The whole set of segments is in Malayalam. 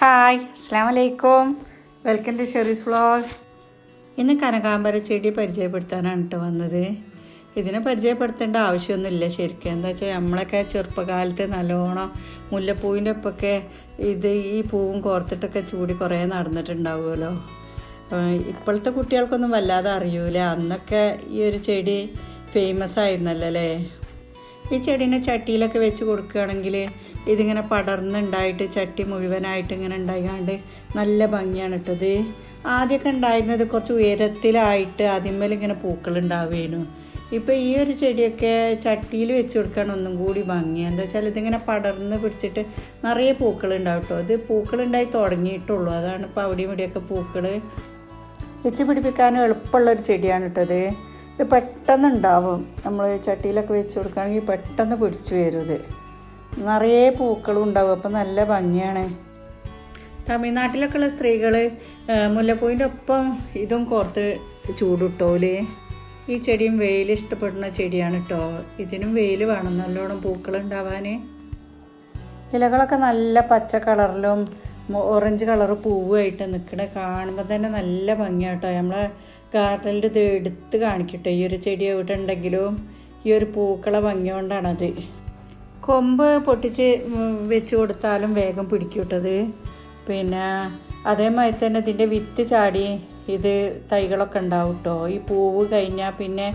ഹായ് അസ്സാം വലൈക്കും വെൽക്കം ടു ഷെറീസ് വ്ളോഗ്. ഇന്ന് കനകാമ്പര ചെടി പരിചയപ്പെടുത്താനാണ് കേട്ടോ വന്നത്. ഇതിനെ പരിചയപ്പെടുത്തേണ്ട ആവശ്യമൊന്നുമില്ല. ശരിക്കും എന്താ വെച്ചാൽ നമ്മളൊക്കെ ചെറുപ്പകാലത്ത് നല്ലോണം മുല്ലപ്പൂവിന്റെ ഒപ്പൊക്കെ ഇത് ഈ പൂവും കോർത്തിട്ടൊക്കെ ചൂടി കുറേ നടന്നിട്ടുണ്ടാവുമല്ലോ. ഇപ്പോഴത്തെ കുട്ടികൾക്കൊന്നും വല്ലാതെ അറിയൂല. അന്നൊക്കെ ഈ ഒരു ചെടി ഫേമസ് ആയിരുന്നല്ലോ അല്ലേ? ഈ ചെടീനെ ചട്ടിയിലൊക്കെ വെച്ച് കൊടുക്കുകയാണെങ്കിൽ ഇതിങ്ങനെ പടർന്നുണ്ടായിട്ട് ചട്ടി മുഴുവനായിട്ട് ഇങ്ങനെ ഉണ്ടായിക്കാണ്ട് നല്ല ഭംഗിയാണ് ഇട്ടത് ആദ്യമൊക്കെ ഉണ്ടായിരുന്നത് കുറച്ച് ഉയരത്തിലായിട്ട് ആദ്യമേലെ ഇങ്ങനെ പൂക്കൾ ഉണ്ടാവുകയായിരുന്നു. ഇപ്പോൾ ഈ ഒരു ചെടിയൊക്കെ ചട്ടിയിൽ വെച്ച് കൊടുക്കുകയാണ് ഒന്നും കൂടി ഭംഗി. എന്താ വെച്ചാൽ ഇതിങ്ങനെ പടർന്ന് പിടിച്ചിട്ട് നിറയെ പൂക്കൾ ഉണ്ടാവും കേട്ടോ. പൂക്കൾ പൂക്കളുണ്ടായി തുടങ്ങിയിട്ടുള്ളൂ. അതാണ് ഇപ്പോൾ അവിടെയും ഇവിടെയൊക്കെ പൂക്കൾ വെച്ച് പിടിപ്പിക്കാനും എളുപ്പമുള്ളൊരു ചെടിയാണ് ഇട്ടത് ഇത് പെട്ടെന്ന് ഉണ്ടാവും നമ്മൾ ചട്ടിയിലൊക്കെ വെച്ച് കൊടുക്കുകയാണെങ്കിൽ പെട്ടെന്ന് പിടിച്ചു വരും ഇത്. നിറയെ പൂക്കളും ഉണ്ടാവും. അപ്പം നല്ല ഭംഗിയാണ്. തമിഴ്നാട്ടിലൊക്കെ ഉള്ള സ്ത്രീകൾ മുല്ലപ്പൂവിന്റെ ഒപ്പം ഇതും കോർത്ത് ചൂടിട്ടോൽ. ഈ ചെടിയും വെയിൽ ഇഷ്ടപ്പെടുന്ന ചെടിയാണ് കേട്ടോ ഇതിനും വെയിൽ വേണം നല്ലോണം പൂക്കൾ ഉണ്ടാവാൻ. ഇലകളൊക്കെ നല്ല പച്ച കളറിലും ഓറഞ്ച് കളർ പൂവായിട്ട് നിൽക്കണ കാണുമ്പോൾ തന്നെ നല്ല ഭംഗിയാട്ടോ. നമ്മളെ ഗാർഡനിൽ ഇത് എടുത്ത് കാണിക്കട്ടെ. ഈ ഒരു ചെടി എവിടെ ഉണ്ടെങ്കിലും ഈ ഒരു പൂക്കളെ ഭംഗി കൊണ്ടാണത് കൊമ്പ് പൊട്ടിച്ച് വെച്ച് കൊടുത്താലും വേഗം പിടിക്കൂട്ടത് പിന്നെ അതേമാതിരി തന്നെ ഇതിന്റെ വിത്ത് ചാടി ഇത് തൈകളൊക്കെ ഉണ്ടാവും കേട്ടോ ഈ പൂവ് കഴിഞ്ഞാൽ പിന്നെ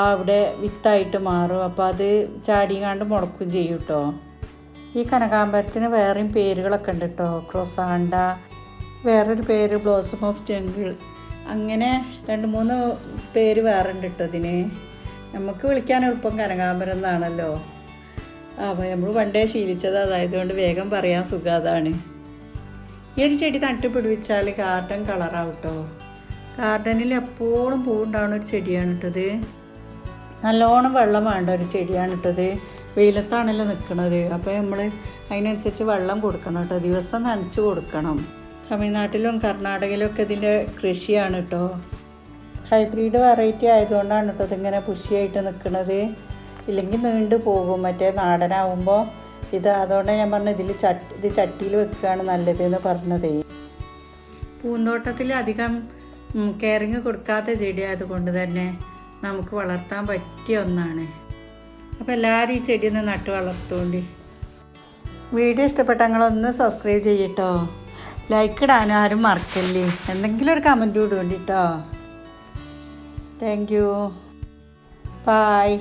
അവിടെ വിത്തായിട്ട് മാറും. അപ്പോൾ അത് ചാടികാണ്ട് മുളക്കും ചെയ്യും കേട്ടോ ഈ കനകാമ്പരത്തിന് വേറെയും പേരുകളൊക്കെ ഉണ്ട് കേട്ടോ ക്രോസാണ്ട വേറൊരു പേര് ബ്ലോസം ഓഫ് ജംഗിൾ അങ്ങനെ രണ്ട് മൂന്ന് പേര് വേറെ ഉണ്ട് കേട്ടോ ഇതിന്. നമുക്ക് വിളിക്കാൻ എളുപ്പം കനകാമ്പരം എന്നാണല്ലോ. അപ്പോൾ നമ്മൾ പണ്ടേ ശീലിച്ചത്. അതായതുകൊണ്ട് വേഗം പറയാൻ സുഖം അതാണ്. ഈ ഒരു ചെടി നട്ടുപിടിപ്പിച്ചാൽ ഗാർഡൻ കളറാവും കേട്ടോ ഗാർഡനിൽ എപ്പോഴും പൂവുണ്ടാവുന്ന ഒരു ചെടിയാണ് ഇട്ടത് നല്ലോണം വെള്ളം വേണ്ട ഒരു ചെടിയാണ് ഇട്ടത് വെയിലത്താണല്ലോ നിൽക്കുന്നത് അപ്പോൾ നമ്മൾ അതിനനുസരിച്ച് വെള്ളം കൊടുക്കണം കേട്ടോ. ദിവസം നനച്ച് കൊടുക്കണം. തമിഴ്നാട്ടിലും കർണാടകയിലും ഒക്കെ ഇതിന്റെ കൃഷിയാണ് കേട്ടോ ഹൈബ്രിഡ് വെറൈറ്റി ആയതുകൊണ്ടാണ് കേട്ടോ ഇതിങ്ങനെ പുഷിയായിട്ട് നിൽക്കുന്നത് ഇല്ലെങ്കിൽ നീണ്ടു പോകും. മറ്റേ നാടനാവുമ്പോൾ ഇത് അതുകൊണ്ടാണ് ഞാൻ പറഞ്ഞത് ഇതിൽ ചട്ടി ഇത് ചട്ടിയിൽ വെക്കുകയാണ് നല്ലത് എന്ന് പറഞ്ഞതേ. പൂന്തോട്ടത്തിൽ അധികം കെയറിങ് കൊടുക്കാത്ത ചെടി ആയതുകൊണ്ട് തന്നെ നമുക്ക് വളർത്താൻ പറ്റിയ ഒന്നാണ്. അപ്പോൾ എല്ലാവരും ഈ ചെടി ഒന്ന് നട്ട് വളർത്തുകൊണ്ട് വീഡിയോ ഇഷ്ടപ്പെട്ട നിങ്ങളൊന്ന് സബ്സ്ക്രൈബ് ചെയ്യട്ടോ. ലൈക്ക് ഇടാനും ആരും മറക്കല്ലേ. എന്തെങ്കിലും ഒരു കമന്റ് ഇടുകൊണ്ട് കേട്ടോ താങ്ക് യു ബായ്